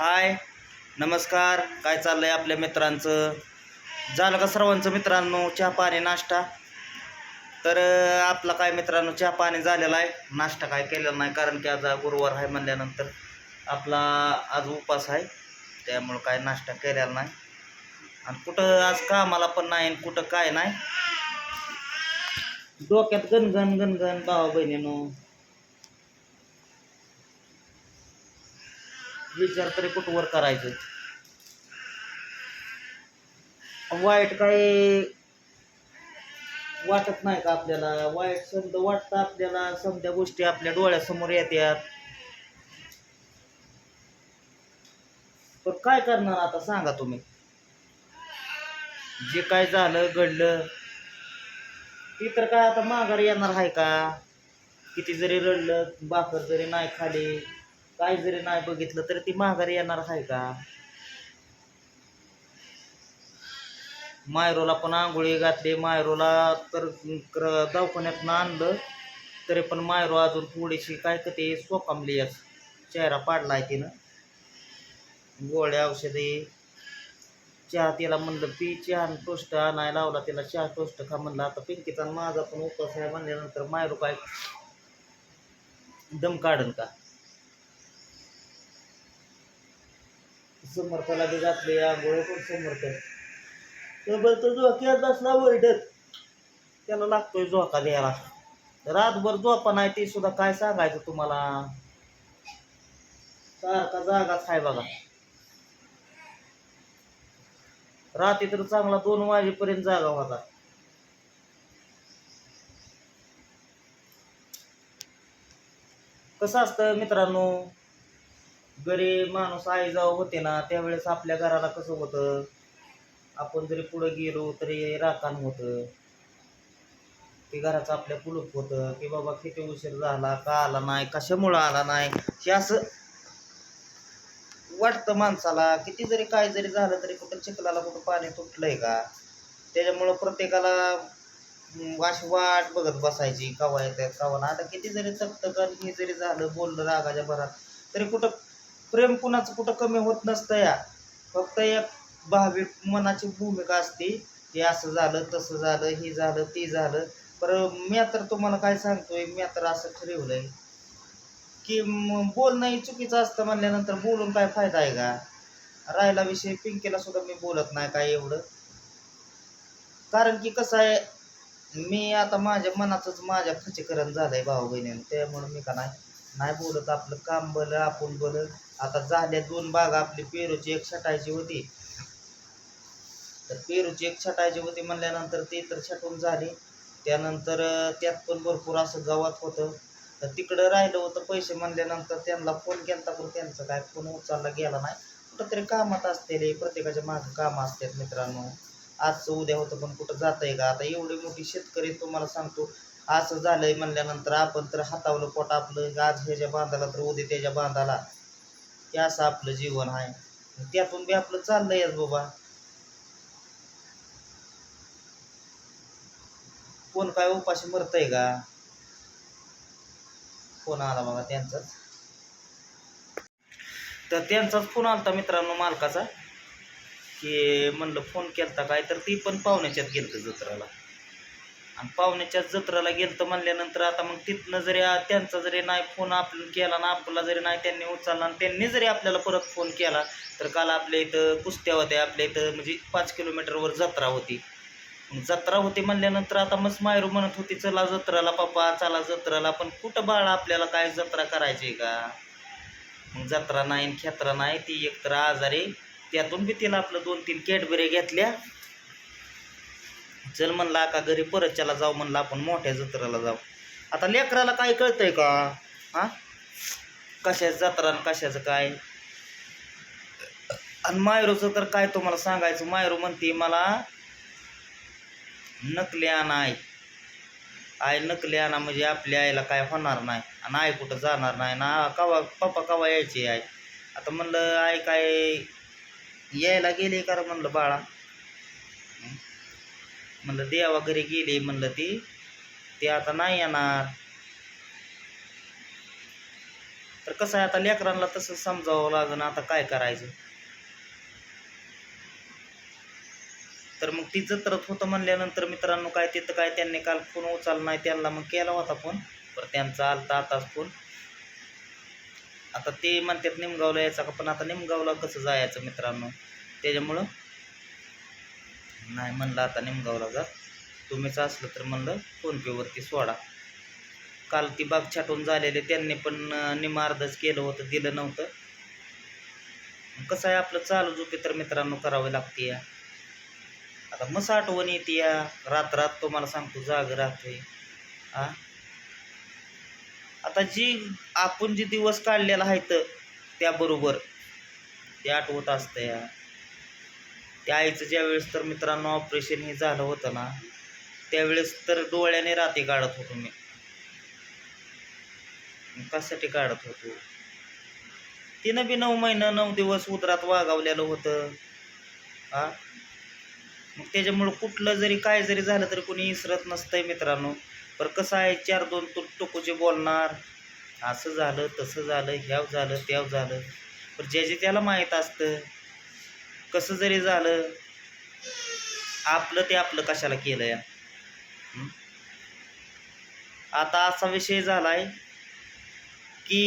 हाय. नमस्कार. काय चाललं आहे आपल्या मित्रांचं? झालं का सर्वांचं मित्रांनो? चहा पाणी नाश्ता? तर आपला काय मित्रांनो चहा पाणी झालेला आहे. नाश्ता काय केलेला नाही कारण की आज गुरुवार आहे म्हणल्यानंतर आपला आज उपास आहे. त्यामुळं काय नाश्ता केलेला नाही. आणि कुठं आज कामाला पण नाही आणि कुठं काय नाही. डोक्यात गणगण गणगण भावा बहिणीनो विचार तरी कुठवर करायचं? वाईट काही वाटत नाही का आपल्याला? वाईट समज वाटतं आपल्याला समजा गोष्टी आपल्या डोळ्यासमोर येतात पण काय करणार आता सांगा तुम्ही? जे काय झालं घडलं ती तर काय आता माघार येणार आहे का? किती जरी रडलं भाकर जरी नाही खाली. काय जरी नाही बघितलं तरी ती माघारी येणार आहे का? मायरोला पण आंघोळी घातली. मायरोला तर क्र- दवाखान्यातनं आणलं तरी पण मायरो अजून थोडीशी काय का ते सोकांबली आहे. चेहरा पाडला आहे तिनं. गोळ्या औषधे. चहा तिला म्हणलं पी चहा टोस्ट आणायला लावला तिला. चहा टोस्ट खा. म्हणलं आता पिंकीचा आणि माझा पण उपास आहे. म्हणल्यानंतर मायरो काय दम काढन का? समर्थाला बी घातले आंघोळ पण समर्थ तर तो झोक्यात बसला वरडत त्याला लागतोय झोका द्यायला. रातभर झोपा नाही ते सुद्धा काय सांगायचं तुम्हाला? सारखा जागाच आहे बघा. रात्री तर चांगला दोन वाजेपर्यंत जागा होता. कसं असतं मित्रांनो? गरीब माणूस आई जाऊ होते ना त्यावेळेस आपल्या घराला कसं होतं? आपण जरी पुढं गेलो तरी राखण होतं. की घराचं आपल्या कुलूप होतं. की बाबा किती उशीर झाला का आला नाही कशामुळं आला नाही? हे असं वाटतं माणसाला. किती जरी काय जरी झालं तरी कुठं चिखलाला कुठं पाणी तुटलंय का? त्याच्यामुळं प्रत्येकाला अशी वाट बघत बसायची. कवा येतात कवा ना आता किती जरी तकतकन हे जरी झालं बोललं रागाच्या भरात तरी कुठं प्रेम कुणाचं कुठं कमी होत नसतं या. फक्त एक भाविक मनाची भूमिका असते. हे असं झालं तसं झालं हे झालं ते झालं. पर मी तर तुम्हाला काय सांगतोय मी तर असं ठरवलंय की म- बोलणं चुकीचं असतं म्हणल्यानंतर बोलून काय फायदा आहे का? राहिला विषय पिंकीला सुद्धा मी बोलत नाही काय एवढं. कारण की कसं आहे मी आता माझ्या मनाचंच माझ्या खचीकरण झालंय भाऊ बहिणीनं. त्यामुळे मी का नाही नाही बोलत आपलं काम बलं आपण भलं. आता झाल्या दोन भाग आपली पेरूची एक छटायची होती. तर पेरूची एक छटायची होती म्हणल्यानंतर ती तर छटून झाली. त्यानंतर त्यात पण भरपूर असं गावात होतं. तर तिकडं राहिलं होतं पैसे म्हणल्यानंतर त्यांना फोन केला पण त्यांचा काय फोन उचलला गेला नाही. कुठंतरी कामात असलेले प्रत्येकाच्या मागं कामं असतात मित्रांनो. आजचं उद्या होतं पण कुठं जात आहे का? आता एवढी मोठी शेतकरी तुम्हाला सांगतो असं झालंय म्हणल्यानंतर आपण तर हातावलं पोट आपलं. आज ह्याच्या बांधाला तर उद्या त्याच्या बांधाला. हे असं आपलं जीवन आहे. त्यातून बी आपलं चाललंयच बाबा. कोण काय उपाशी मरतय का? फोन आला बघा त्यांचाच. तर त्यांचाच फोन आलता मित्रांनो मालकाचा की म्हणलं फोन केलता काय तर ती पण पाहुण्याच्यात गेलतं जत्राला. आणि पाहुण्याच्याच जत्राला गेलतं म्हणल्यानंतर आता मग तिथनं जरी त्यांचा जरी नाही फोन आपण केला ना आपला जरी नाही त्यांनी उचलला आणि त्यांनी जरी आपल्याला परत फोन केला तर काल आपल्या इथं कुस्त्या होत्या आपल्या इथं म्हणजे पाच किलोमीटरवर जत्रा होती. मग जत्रा होती म्हणल्यानंतर आता मग मायरू म्हणत होती चला जत्राला पप्पा चला जत्राला पण कुठं बाळ आपल्याला काय जत्रा करायची का? मग जत्रा नाही आणि खेत्रा नाही ती एकतर आजारी त्यातून बी तिला आपलं दोन तीन कॅडबरी घेतल्या चल म्हणला का घरी परत चला जाऊ म्हणलं आपण मोठ्या जत्राला जाऊ. आता लेकराला काय कळतंय का? हा? कशाचं जत्रा कशाचं काय? आणि मायरूचं तर काय तुम्हाला सांगायचं? मायरू म्हणते मला नकली आणा आई. आई नकली आणा म्हणजे आपल्या आईला काय होणार नाही आणि आई कुठं जाणार नाही ना? कवा पप्पा कवा यायची आई? आता म्हणलं आई काय यायला गेली का म्हणलं बाळा म्हणलं देवा घरी गेली म्हणलं ती. ते आता नाही येणार. तर कसं आहे आता लेकरांना तसं समजावं लागेल आता काय करायचं? तर मग ती जत्रत होतं म्हणल्यानंतर मित्रांनो काय तिथं काय त्यांनी काल फोन उचलला नाही त्यांना मग केला होता फोन. पर त्यांचा आलता आताच फोन. आता ते म्हणतात निमगावला यायचा का? पण आता निमगावला कसं जायचं मित्रांनो? त्याच्यामुळं नाही म्हणलं आता निमगावला जा तुम्हीच असलं तर म्हणलं फोनपेवरती सोडा. काल ती बाग छाटून झालेले त्यांनी पण निमार्धच केलं होतं दिलं नव्हतं. कसं आहे आपलं चालू झोपी तर मित्रांनो करावे लागते या. आता मस्त आठवण येते या. रात रात तुम्हाला सांगतो जाग राहतोय आ? आता जी आपण जे दिवस काढलेला आहे तर त्याबरोबर ते आठवत असतं या. त्या आईचं ज्यावेळेस तर मित्रांनो ऑपरेशन हे झालं होतं ना त्यावेळेस तर डोळ्याने राती काढत होतो मी. कशासाठी काढत होतो? तिनं बी नऊ महिना नऊ दिवस उदरात वागावलेलं होतं. हा? मग त्याच्यामुळं कुठलं जरी काय जरी झालं तरी कोणी इसरत नसतंय मित्रांनो. पण कसं आहे चार दोन तू टोकूचे बोलणार. असं झालं तसं झालं ह्याव झालं त्याव झालं. पण ज्याचे त्याला माहीत असतं कसं जरी झालं आपलं ते आपलं कशाला केलं या आता असा विषय झालाय की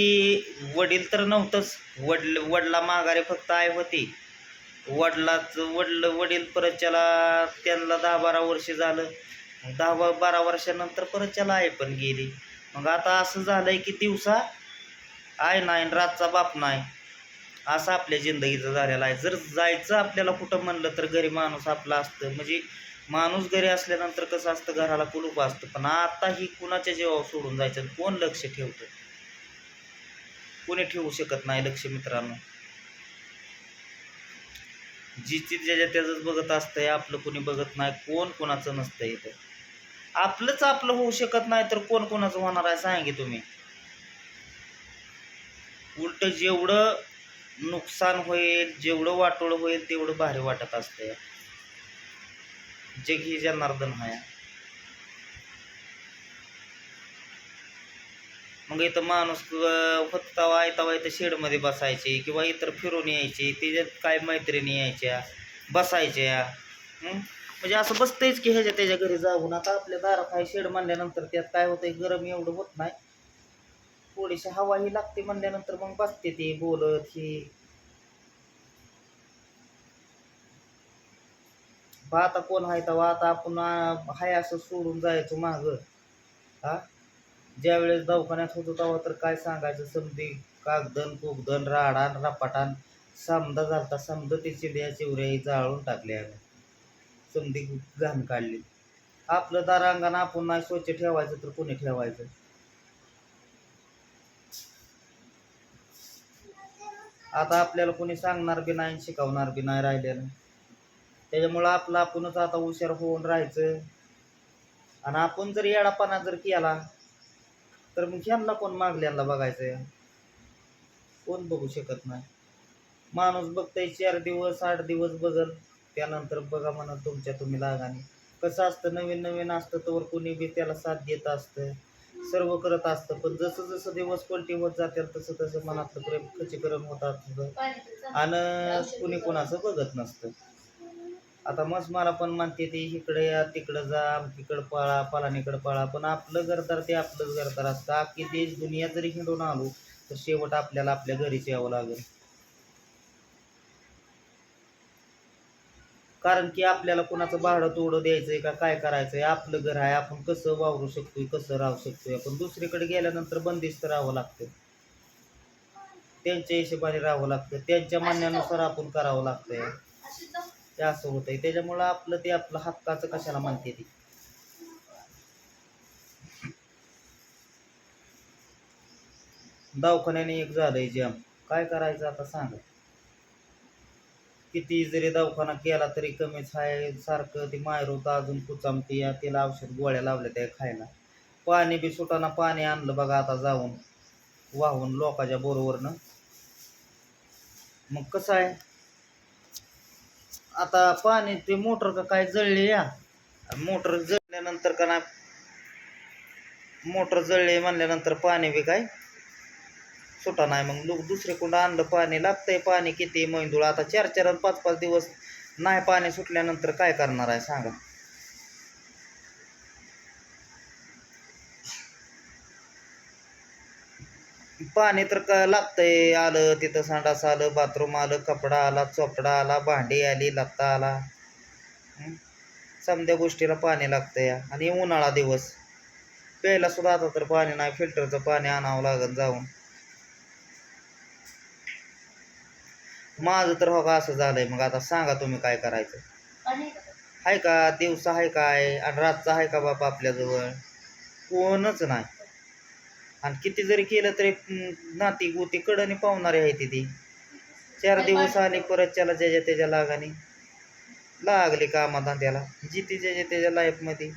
वडील तर नव्हतंच. वडील वडला माघारी फक्त आई होती. वडिलाच वडील वडील परतच्याला त्यांना दहा बारा वर्ष झालं. दहा बारा वर्षानंतर परत त्याला आई पण गेली. मग आता असं झालंय की दिवसा आय नाही आणि रातचा बाप नाही. असं आपल्या जिंदगीचं झालेलं आहे. जर जायचं आपल्याला कुठं म्हणलं तर घरी माणूस आपला असतं. म्हणजे माणूस घरी असल्यानंतर कसं असतं घराला कुलूप असतं. पण आता ही कुणाच्या जेवावर सोडून जायचं आणि कोण लक्ष ठेवतं? कोणी ठेवू शकत नाही लक्ष मित्रांनो. जिची ज्याच्या त्याच बघत असतंय आपलं कोणी बघत नाही कोण कोणाचं नसतं इथं. आपलंच आपलं होऊ शकत नाही तर कोण कोणाचं होणार आहे सांगे तुम्ही. उलट जेवढं नुकसान होईल जेवढं वाटोळ होईल तेवढं भारी वाटत असतंय. जग ही जनार्दन हाय मग इथं माणूस अं, होता आयतावा इथं शेडमध्ये बसायचे किंवा इतर फिरून यायचे त्याच्यात काय मैत्रिणी यायच्या बसायच्या. म्हणजे असं बसतंयच की ह्याच्या त्याच्या घरी जाऊन. आता आपल्या दारात आहे शेड म्हणल्यानंतर त्यात काय होतंय गरम एवढं होत नाही. थोडीशी हवा ही लागते म्हणल्यानंतर मग बसते ते बोलत ही. बा आता कोण आहे तेव्हा आता आपण हाय असं सोडून जायचो माग. हा? ज्या वेळेस दवाखान्यात होतो तेव्हा तर काय सांगायचं? समधी कागदन कुगदन राडान रपाटान समजा झालता समजा ते चिड्या चिवऱ्या जाळून टाकल्या समधी घाण काढली. आपलं दारांगण आपण नाही स्वच्छ ठेवायचं तर कोणी ठेवायचं? आता आपल्याला कोणी सांगणार बी नाही शिकवणार बी नाही राहिलेलं. त्याच्यामुळं आपलं आपणच आता हुशार होऊन राहायचं. आणि आपण जर येडापणा जर केला तर मग ह्यांना कोण मागल्यांना बघायचं? कोण बघू शकत नाही. माणूस बघतंय चार दिवस आठ दिवस बघल त्यानंतर बघा म्हणत तुमच्या तुम्ही लागाने. कसं असतं नवीन नवीन असतं तर कोणी बी त्याला साथ देत असतं. सर्व करत असतं. पण जसं जसं दिवस पलटी होत जातील तसं तसं मनातलं प्रेम खचीकरण होत असतं. आणि कुणी कोणाचं बघत नसतं. आता मस्त मला पण म्हणते ती इकडे या तिकडं जा तिकडं पळा पालानीकडं पळा. पण आपलं घरदार ते आपलंच घरदार असतं. अख्खी देश दुनिया जरी हिंडून आलो तर शेवट आपल्याला आपल्या घरीच यावं लागेल. कारण की आपल्याला कोणाचं भाडं तोडं द्यायचंय का काय करायचंय? आपलं घर आहे आपण कसं वावरू शकतोय कसं राहू शकतोय? आपण दुसरीकडे गेल्यानंतर बंदिस्त राहावं लागतं. त्यांच्या हिशोबाने राहावं लागतं. त्यांच्या म्हणण्यानुसार आपण करावं लागतंय. ते असं होतंय. त्याच्यामुळं आपलं ते आपलं हक्काचं कशाला मानते ती? दवाखान्याने एक झालंय जाम काय करायचं आता सांगा. किती जरी दवाखाना केला तरी कमीच आहे. सारखं ती मायरूत अजून कुचामती या तिला औषध गोळ्या लावल्या त्या खायला. पाणी बी सुटाना पाणी आणलं बघा आता जाऊन. वाहून लोकांच्या बरोबरनं मग कसं आहे? आता पाणी ते मोटर का काय जळले या? मोटर जळल्यानंतर का ना मोटर जळले म्हणल्यानंतर पाणी बी काय? सुटा नाही. मग लोक दुसरे कुंड आणलं पाणी लागतंय. पाणी किती? मैंदूळ. आता चार चार पाच पाच दिवस नाही पाणी सुटल्यानंतर काय करणार आहे? सांगा. पाणी तर का लागतंय. आलं तिथं सांडास आलं बाथरूम आलं कपडा आला चोपडा आला भांडी आली लत्ता आला. समध्या समद्या गोष्टीला पाणी लागतंय. आणि उन्हाळा दिवस. प्यायला सुद्धा आता तर पाणी नाही. फिल्टरचं पाणी आणावं लागेल जाऊन. माझं तर हो का असं झालंय. मग आता सांगा तुम्ही काय करायचं. आहे का? दिवसा आहे काय? आणि रातचा आहे का बापा आपल्याजवळ? कोणच नाही. आणि किती जरी केलं तरी नाती गोती कडनी पावणारे आहे ती चार दिवस आले परत त्याला ज्याच्या त्याच्या लागाने. लागली कामाधंद्याला जिथे ज्याच्या त्याच्या लाईफमध्ये